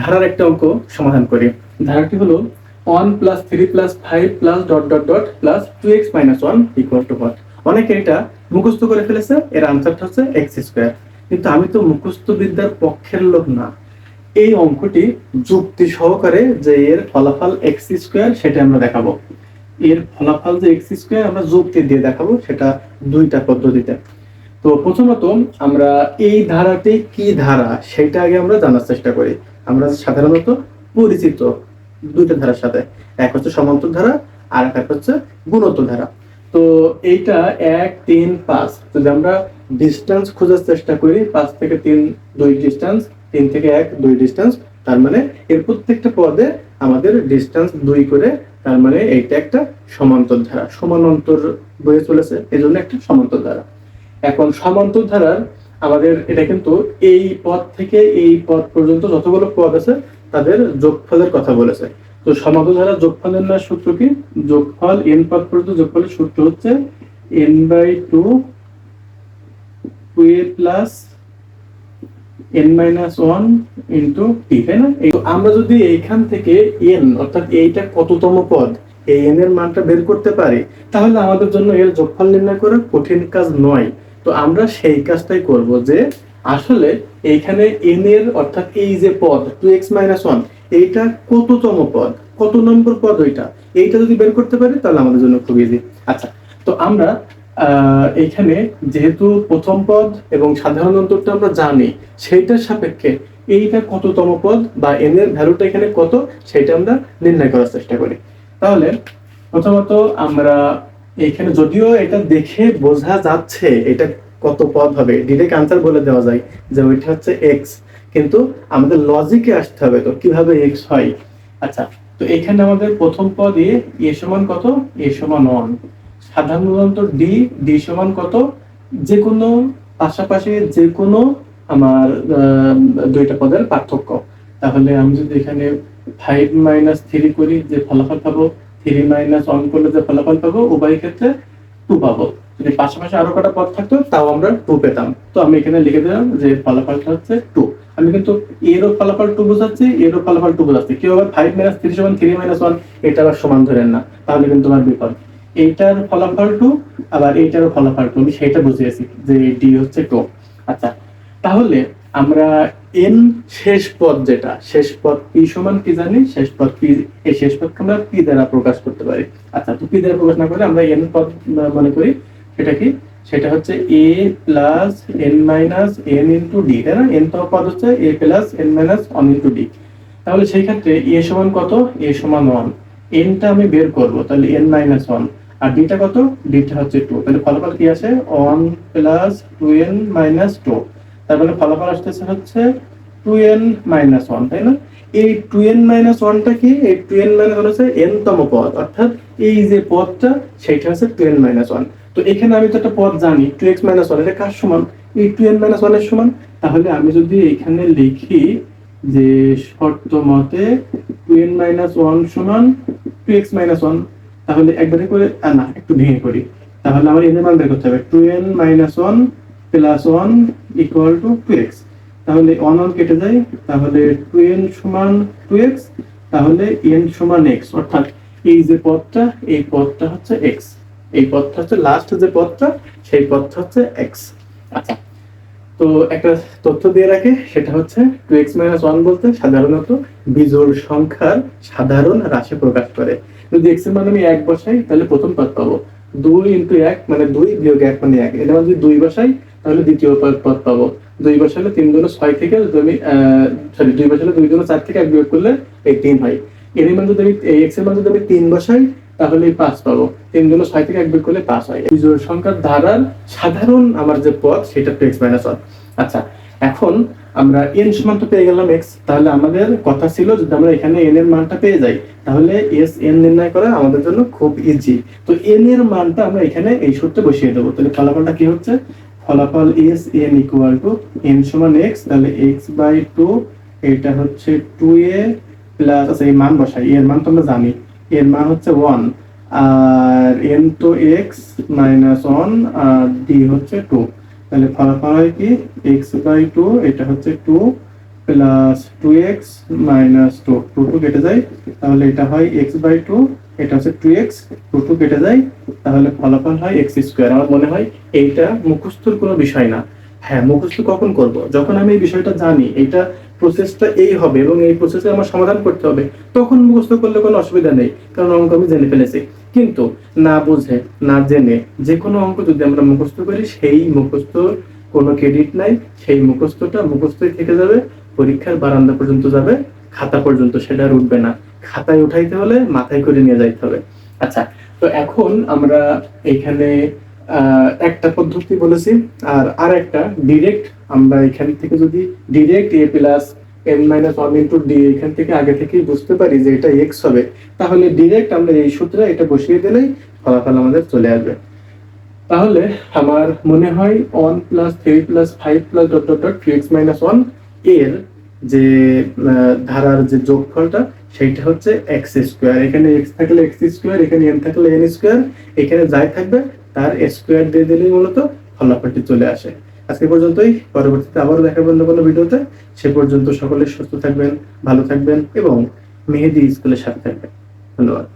ধারার একটা অঙ্ক সমাধান করি। ধারাটি হলো one plus three plus five plus dot dot dot plus two X minus one equal to what অনেকে এটা মুখস্থ করে ফেলেছে, এর আনসারটা হচ্ছে এক্স স্কোয়ার কিন্তু আমি তো মুখস্থ বিদ্যার পক্ষের লোক না। এই অঙ্কটি যুক্তি সহকারে যে এর ফলাফল এক্স স্কোয়ার সেটা আমরা দেখাবো। এর ফলাফল যে এক্স স্কোয়ার আমরা যুক্তি দিয়ে দেখাবো, সেটা দুইটা পদ্ধতিতে। তো প্রথমত আমরা এই ধারাটি কি ধারা, সেটা আগে আমরা জানার চেষ্টা করি। আমরা সাধারণত পরিচিত দুইটা ধারার সাথে। এক হচ্ছে সমান্তর ধারা, আর এক হচ্ছে গুণোত্তর ধারা। তো এইটা এক, তিন, পাঁচ। যদি আমরা ডিস্টেন্স খোঁজার চেষ্টা করি, পাঁচ থেকে তিন, দুই ডিস্টেন্স তিন থেকে এক, দুই ডিস্টেন্স তার মানে এর প্রত্যেকটা পদে আমাদের ডিস্টেন্স দুই করে, তার মানে এইটা একটা সমান্তর ধারা। সমান্তর বয়ে চলেছে এই জন্য একটা সমান্তর ধারা। এখন সমান্তর ধারার আমাদের, এটা কিন্তু এই পদ থেকে এই পদ পর্যন্ত যতগুলো পদ আছে, তাদের যোগফলের কথা বলেছে। তো সমান্তর ধারা যোগফল নির্ণয়ের সূত্র কি? যোগফল এন পদ পর্যন্ত যোগফলের সূত্র হচ্ছে N by two two A plus N minus one into T তাই না? এই- আমরা যদি এইখান থেকে এন অর্থাৎ এইটা কততম পদ, এই এন এর মানটা বের করতে পারি, তাহলে আমাদের জন্য এর যোগফল নির্ণয় করা কঠিন কাজ নয়। তো আমরা সেই কাজটাই করব যে আসলে এইখানে এন এর অর্থাৎ এই যে পদ টু এক্স মাইনাস ওয়ান এইটা কততম পদ? কত নম্বর পদ ওইটা? এইটা যদি বের করতে পারি তাহলে আমাদের জন্য খুব ইজি আচ্ছা তো আমরা আহ, এইখানে যেহেতু প্রথম পদ এবং সাধারণ অন্তরটা আমরা জানি সেইটার সাপেক্ষে এইটা কততম পদ বা এন এর ভ্যালুটা এখানে কত সেটা আমরা নির্ণয় করার চেষ্টা করি। তাহলে প্রথমত আমরা এখানে যদিও এটা দেখে বোঝা যাচ্ছে এটা কত পদ হবে ডিরেক্ট আনসার বলে দেওয়া যায় যে ওইটা হচ্ছে এক্স কিন্তু আমাদের লজিকে আসতে হবে তো কীভাবে এক্স হয়? আচ্ছা তো এখানে আমাদের প্রথম পদ এ সমান কত? এ সমান ওয়ান সাধারণত ডি ডি সমান কত? যে কোনো পাশাপাশি যে কোনো আমার দুইটা পদের পার্থক্য। তাহলে আমি যদি এখানে ফাইভ মাইনাস থ্রি করি, যে ফলাফল পাবো থ্রি মাইনাস ওয়ান করলে যে ফলাফল পাবো, উভয় ক্ষেত্রে টু পাবো। যদি পাশাপাশি আরও কটা পদ থাকতো, তাও আমরা টু পেতাম। তো আমি এখানে লিখে দিলাম যে ফলাফলটা হচ্ছে টু আমি কিন্তু এরও ফলাফল টু বোঝাচ্ছি এরও ফলাফল টু বোঝাচ্ছি। কেউ আবার ফাইভ মাইনাস থ্রি সমান থ্রি মাইনাস ওয়ান এটা আবার সমান ধরেন না। তাহলে কিন্তু আমার বিপদ। এইটার ফলাফল টু আবার এইটারও ফলাফল টু আমি সেটা বুঝিয়েছি যে ডি হচ্ছে টু আচ্ছা তাহলে আমরা এন শেষ পদ যেটা, শেষ পদ পি সমান কি জানি? শেষ পদ পি এই শেষ পদকে আমরা পি দ্বারা প্রকাশ করতে পারি। আচ্ছা তো পি দ্বারা প্রকাশ না করে আমরা এন পদ মনে করি, সেটা কি? সেটা হচ্ছে A plus N minus N into D তাই না? এন তম পদ হচ্ছে A plus N minus one into D তাহলে সেই ক্ষেত্রে এ সমান কত? এ সমান ওয়ান এনটা আমি বের করব, তাহলে এন মাইনাস ওয়ান আর ডিটা কত? ডিটা হচ্ছে টু তাহলে ফলাফল কি আসে? One plus two N minus two তার মানে ফলাফল আসতেছে হচ্ছে টু এন মাইনাস ওয়ান, তাই না? এই টু এন মাইনাস ওয়ানটা কি? এই টু এন মাইনাস ওয়ান হচ্ছে এন তম পদ, অর্থাৎ এই যে পদটা, সেটা হচ্ছে টু এন মাইনাস ওয়ান। তো এখানে আমি তো একটা পদ জানি, টু এক্স মাইনাস ওয়ান, এটা কার সমান? এই টু এন মাইনাস ওয়ানের সমান? তাহলে আমি যদি এখানে লিখি যে শর্ত মতে টু এন মাইনাস ওয়ান সমান টু এক্স মাইনাস ওয়ান, তাহলে একবারে করে না, একটু ভেঙে করি তাহলে আমার এন এর মান বের করতে হবে two N minus one plus one equal to two X তাহলে ওয়ান ওয়ান কেটে যায়, তাহলে টু এন সমান টু এক্স তাহলে এন সমান এক্স অর্থাৎ এই যে পদটা, এই পদটা হচ্ছে এক্স এই পদটা হচ্ছে লাস্ট যে পদটা, সেই পদটা হচ্ছে এক্স আচ্ছা তো একটা তথ্য দিয়ে রাখে, সেটা হচ্ছে টু এক্স মাইনাস ওয়ান বলতে সাধারণত বিজোড় সংখ্যার সাধারণ রাশি প্রকাশ করে। যদি এক্সের মান আমি এক বসাই, তাহলে প্রথম পদ পাবো। দুই ইন্টু এক মানে দুই বিয়োগ এক মানে এক। এটা যদি দুই বসাই তাহলে দ্বিতীয় পদ পাবো। দুই বসালে তিন দুটো ছয় থেকে আমি সরি দুই বসালে দুই দুটো চার থেকে এক বিয়োগ করলে এই তিন হয়। এর মান যদি আমি, এই এক্সের মান যদি আমি তিন বসাই, তাহলে পাঁচ পাবো। তিন দুটো ছয় থেকে এক বিয়োগ করলে পাঁচ হয়। বিজোড় সংখ্যার ধারার সাধারণ আমার যে পদ, সেটা টু এক্স মাইনাস ওয়ান আচ্ছা এখন আমরা এন সমান তো পেয়ে গেলাম এক্স তাহলে আমাদের কথা ছিল যদি আমরা এখানে এন এর মানটা পেয়ে যাই, তাহলে এস এন নির্ণয় করা আমাদের জন্য খুব ইজি তো এন এর মানটা আমরা এখানে এই সূত্রে বসিয়ে দেবো। তাহলে ফলাফলটা কি হচ্ছে? ফলাফল S, N equal to N সমান এক্স তাহলে এক্স বাই টু এটা হচ্ছে টু এ প্লাস আচ্ছা এই মান বসাই, এর মান তো আমরা জানি, এর মান হচ্ছে ওয়ান আর এন তো এক্স মাইনাস ওয়ান আর ডি হচ্ছে টু তাহলে ফলাফল হয় কি এক্স বাই টু এটা হচ্ছে two plus two X minus two two two কেটে যায়, তাহলে এটা হয় এক্স বাই টু এটা হচ্ছে টু এক্স টু কেটে যায়, তাহলে ফলাফল হয় এক্স স্কোয়ার আমার মনে হয় এইটা মুখস্থর কোনো বিষয় না। হ্যাঁ মুখস্থ কখন করব? যখন আমি এই বিষয়টা জানি এটা প্রসেসটা এই হবে এবং এই প্রসেসে আমার সমাধান করতে হবে, তখন মুখস্থ করলে কোনো অসুবিধা নেই, কারণ অঙ্ক আমি জেনে ফেলেছি। কিন্তু না বুঝে, না জেনে যে কোনো অঙ্ক যদি আমরা মুখস্থ করি, সেই মুখস্থ কোনো ক্রেডিট নাই, সেই মুখস্থটা মুখস্থই থেকে যাবে, পরীক্ষার বারান্দা পর্যন্ত যাবে, খাতা পর্যন্ত, সেটা উঠবে না। খাতায় উঠাইতে হলে মাথায় করে নিয়ে যাইতে হবে। আচ্ছা তো এখন আমরা এখানে একটা পদ্ধতি বলেছি, আর আর একটা ডিরেক্ট আমরা এখান থেকে যদি direct A plus N minus one into D এখান থেকে আগে থেকেই বুঝতে পারি যে এটা এক্স হবে, তাহলে ডিরেক্ট আমরা এই সূত্রে এটা বসিয়ে দিলেই ফলাফল আমাদের চলে আসবে। তাহলে আমার মনে হয় one plus three plus five plus dot dot dot three X minus ওয়ানের যে ধারার যে যোগফলটা সেইটা হচ্ছে এক্স স্কোয়ার এখানে এক্স থাকলে এক্স স্কোয়ার এখানে এন থাকলে এন স্কোয়ার এখানে যাই থাকবে, তার স্কোয়ার দিয়ে দিলেই মূলত ফলাফলটি চলে আসে। আজকে পর্যন্তই। পরবর্তীতে আবারও দেখা অন্য কোনো ভিডিওতে। সে পর্যন্ত সকলে সুস্থ থাকবেন, ভালো থাকবেন এবং মেহেদি স্কুলের সাথে থাকবেন। ধন্যবাদ।